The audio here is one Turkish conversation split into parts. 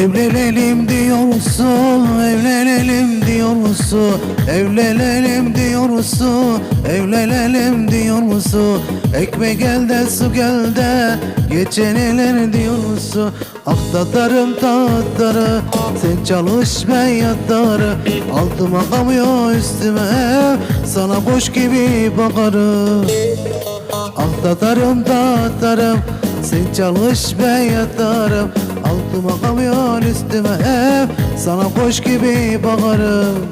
Evlenelim diyorsun, evlenelim diyorsun. Evlenelim diyorsun, evlenelim diyorsun. Ekmek elde su gel de geçenilir diyorsun. Ah tatarım tatarı sen çalış ben yatarı Altıma kamıyor üstüme sana boş gibi bakarım. Ah tatarım tatarım Sen çalış ben yatarım Altıma kamyon üstüme ev. Sana koş gibi bakarım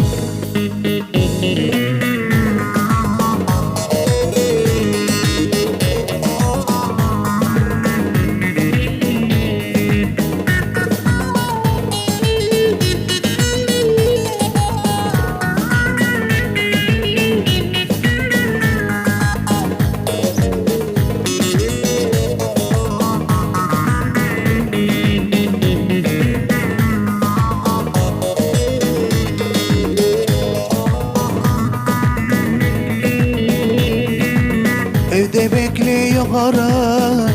Evde bekliyor karı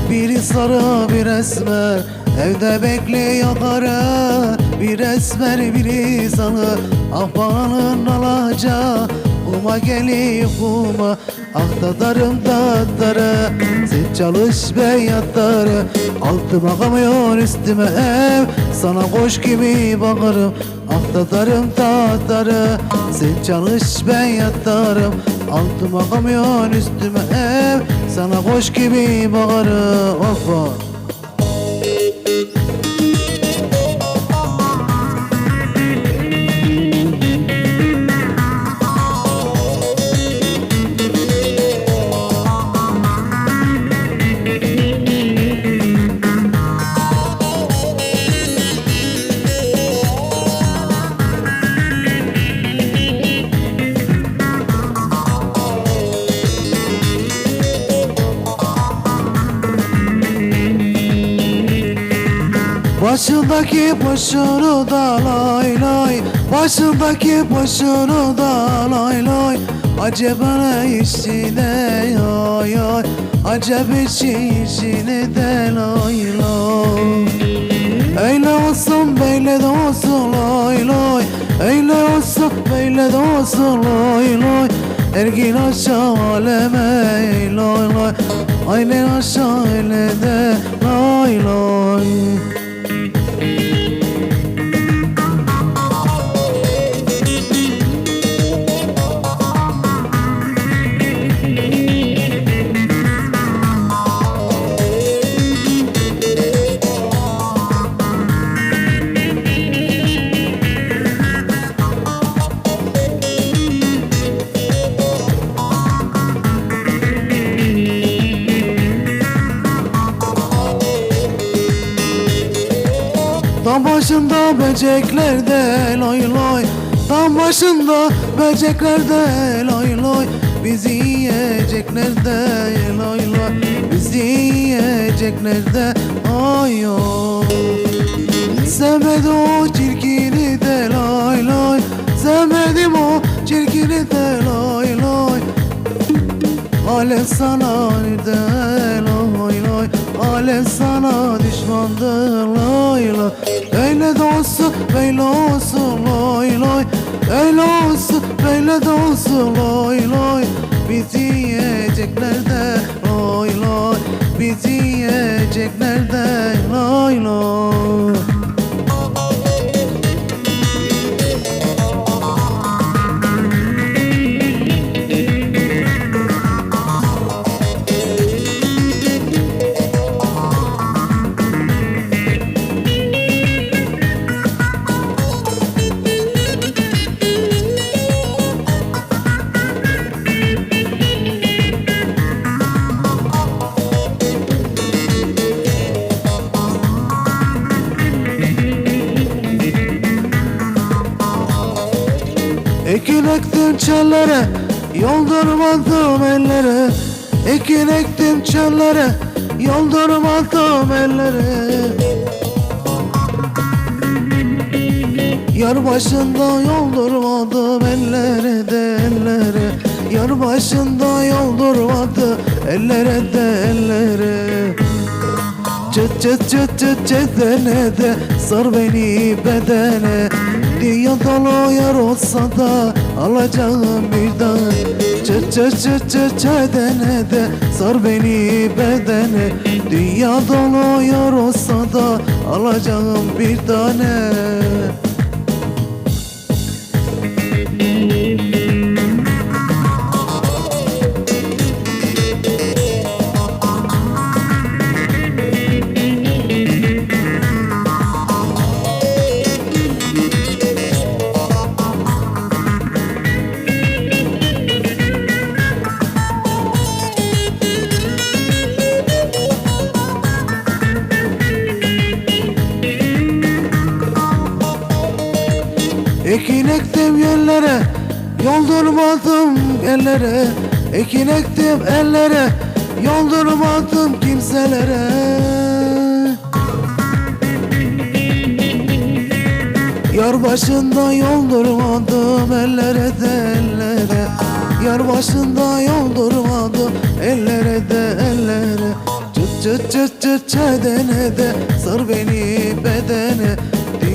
Biri sarı bir esmer. Evde bekliyor karı Bir esmer biri sarı. Ah bağının alacağı Kuma geliyor kuma. Ah tatarım tatarı Sen çalış ben yatarı Altıma kamyon üstüme ev Sana koş gibi bakarım. Ah tatarım tatarı Sen çalış ben yatarım Altıma kamyon üstüme ev. Sana koş gibi bakarım Hoppa Başındaki başını da lay lay. Başındaki başını da lay lay. Acaba ne işine ya ya Acaba işi işine de lay lay. Öyle olsun böyle de olsun lay lay. Öyle olsun böyle de olsun lay lay. Ergin aşağı aleme lay lay. Aynen aşağı ele de lay lay Tam başında böceklerde loy loy. Tam başında böceklerde loy loy. Bizi yiyecekler de loy loy. Bizi yiyecekler de ay oy Sevmedim o çirkini de loy loy. Sevmedim o çirkini de loy loy. Alem sana de loy loy? Alem sana düşmandır loy loy Öyle de olsun böyle olsun loy loy. Öyle olsun böyle de loy loy. Bizi yiyecekler de loy loy. Bizi yiyecekler de loy loy Ekin ektim çöllere Yoldurmadım ellere. Ekin ektim çöllere Yoldurmadım ellere. Yar başında yoldurmadım ellere de ellere. Yar başında yoldurmadı ellere de ellere. Çıt çıt çıt çıt çetene de Sar beni bedene Dünya dolu yer olsa da Alacağım bir tane Çıt çıt çıt çıt çetene de Sar beni bedene. Dünya dolu yer olsa da Alacağım bir tane Ekin ektim yerlere Yoldurmadım ellere. Ekin ektim ellere Yoldurmadım kimselere. Yar başında yoldurmadım ellere de ellere. Yar başında yoldurmadım ellere de ellere. Çıt çıt çıt çıt çedene de sar beni bedene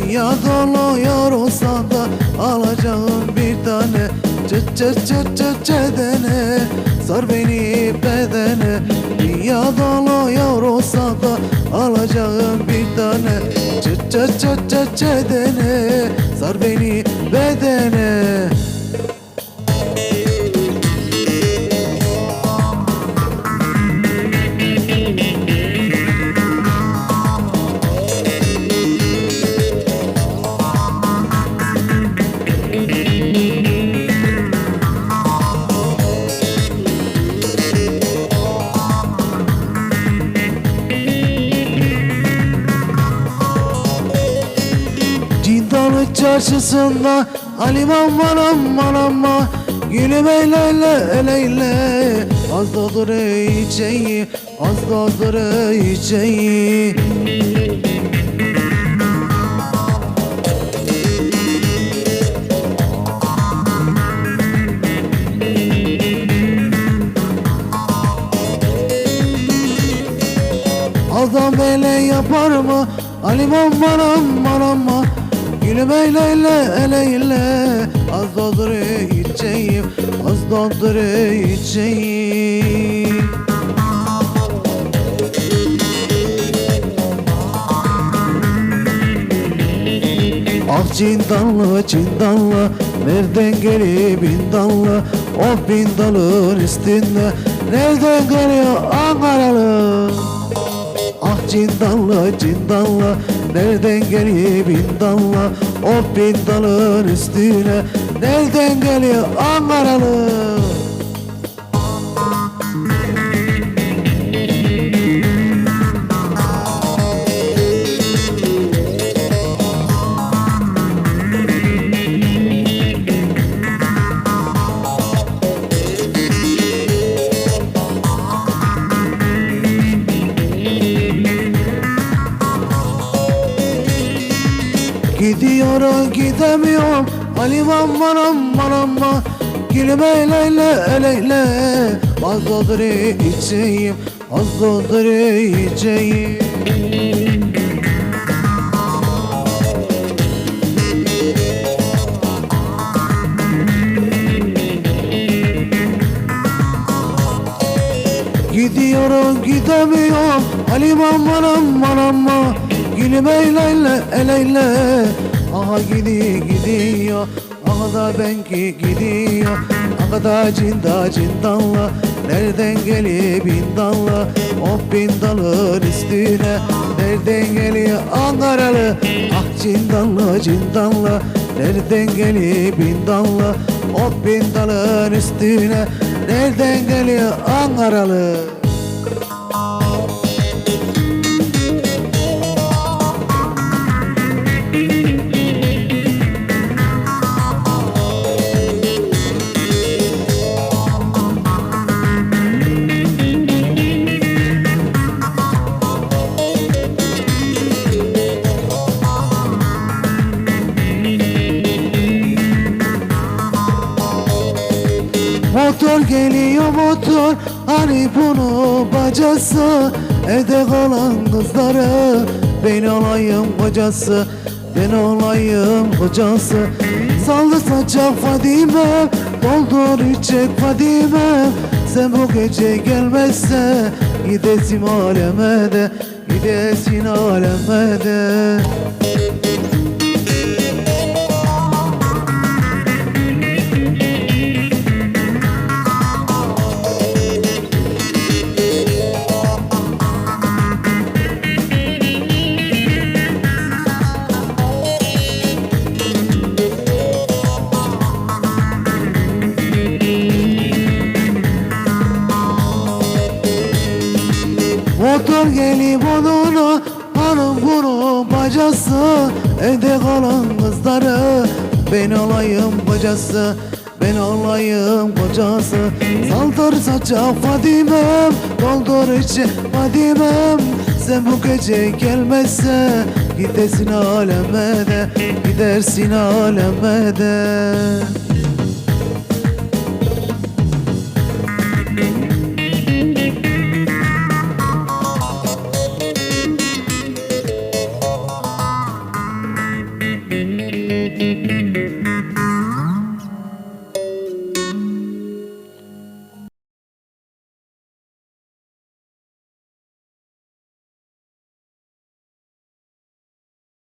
Dünya dolu yar olsa da alacağım bir tane. Çıt çıt çıt çıt çedene sar beni bedene. Dünya dolu yar olsa da alacağım bir tane. Çıt çıt çıt çıt çedene Cindalı çarşısında Aliman manam manama Gülüm eyle eleyle Az doldur içeyi Az doldur içeyi Adam böyle yapar mı? Aliman manam manama Gülüm eyle eyle eleyle Az doldur içeyim Az doldur içeyim. Ah cindanlı cindanlı Nereden geliyor bin dallı? O bin dalın üstünde Nereden geliyor Ankaralı? Ah cindanlı cindanlı Nereden geliyor bin dallı O bin dalın üstüne? Nereden geliyor Ankaralı Gidiyorum gidemiyorum. Aliman manam manama Gülüm eyle eyle eleyle Az doldur içeyim Az doldur içeyim Gidiyorum gidemiyorum. Aliman manam manama Gülüm eyle eyle eleyle Aha gidi gidiyor. Aha da benki gidiyor. Aha da cinda cindanla Nereden geliyor bin dalla? O bin dalın üstüne. Nereden geliyor Ankaralı? Ah cindanla cindanla Nereden geliyor bin dalla? O bin dalın üstüne. Nereden geliyor Ankaralı bunu bacası Evde kalan kızları. Ben olayım kocası Ben olayım kocası. Saldı saçak Fadime Doldur içecek Fadime. Sen bu gece gelmezse Gidesim aleme de Gidesin aleme de bacası Evde kalan kızları. Ben olayım kocası Ben olayım kocası. Saldır saça Fadimem Doldur içi Fadimem. Sen bu gece gelmezse Gidesin aleme de Gidersin aleme de